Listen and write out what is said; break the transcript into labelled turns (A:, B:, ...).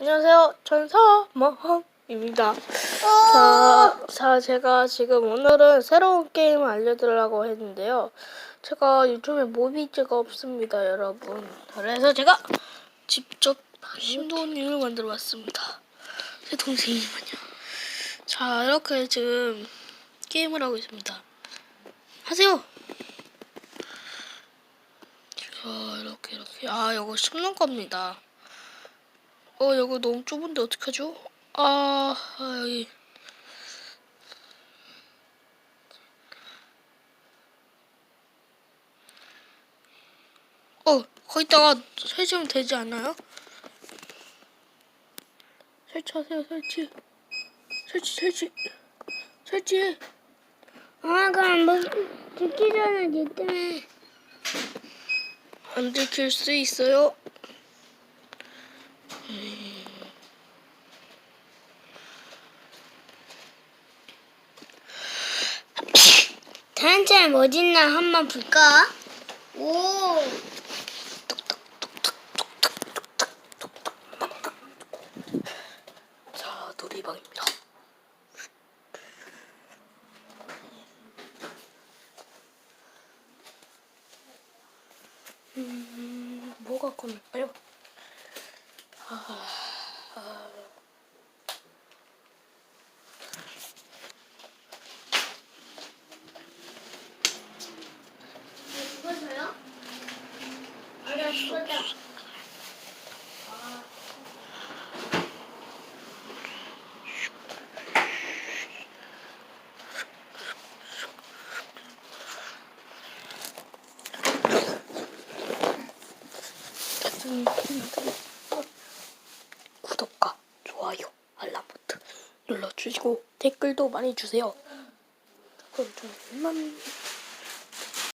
A: 안녕하세요. 전사모험입니다. 자, 자, 제가 지금 오늘은 새로운 게임을 알려드리려고 했는데요. 제가 요즘에 모비즈가 없습니다, 여러분. 그래서 제가 직접 신도님을 만들어 왔습니다. 제 동생이만요. 자, 이렇게 지금 게임을 하고 있습니다. 하세요! 자, 이렇게, 이렇게. 아, 이거 씹는 겁니다. 어, 여기 너무 좁은데 어떡하죠? 아, 아, 여기. 어, 거기다가 설치하면 되지 않나요? 설치하세요, 설치. 설치, 설치. 설치.
B: 아, 그럼 뭐 듣기 전에 니 때문에
A: 안 들킬 수 있어요.
B: 다른 뭐 짓나 한번 볼까? 오,
A: 자, 놀이방입니다. 음, 뭐가 꺼낼까요?
B: 이거서요? 알았어.
A: 구독과 좋아요, 알람 버튼 눌러주시고 댓글도 많이 주세요. 그럼 좀 그만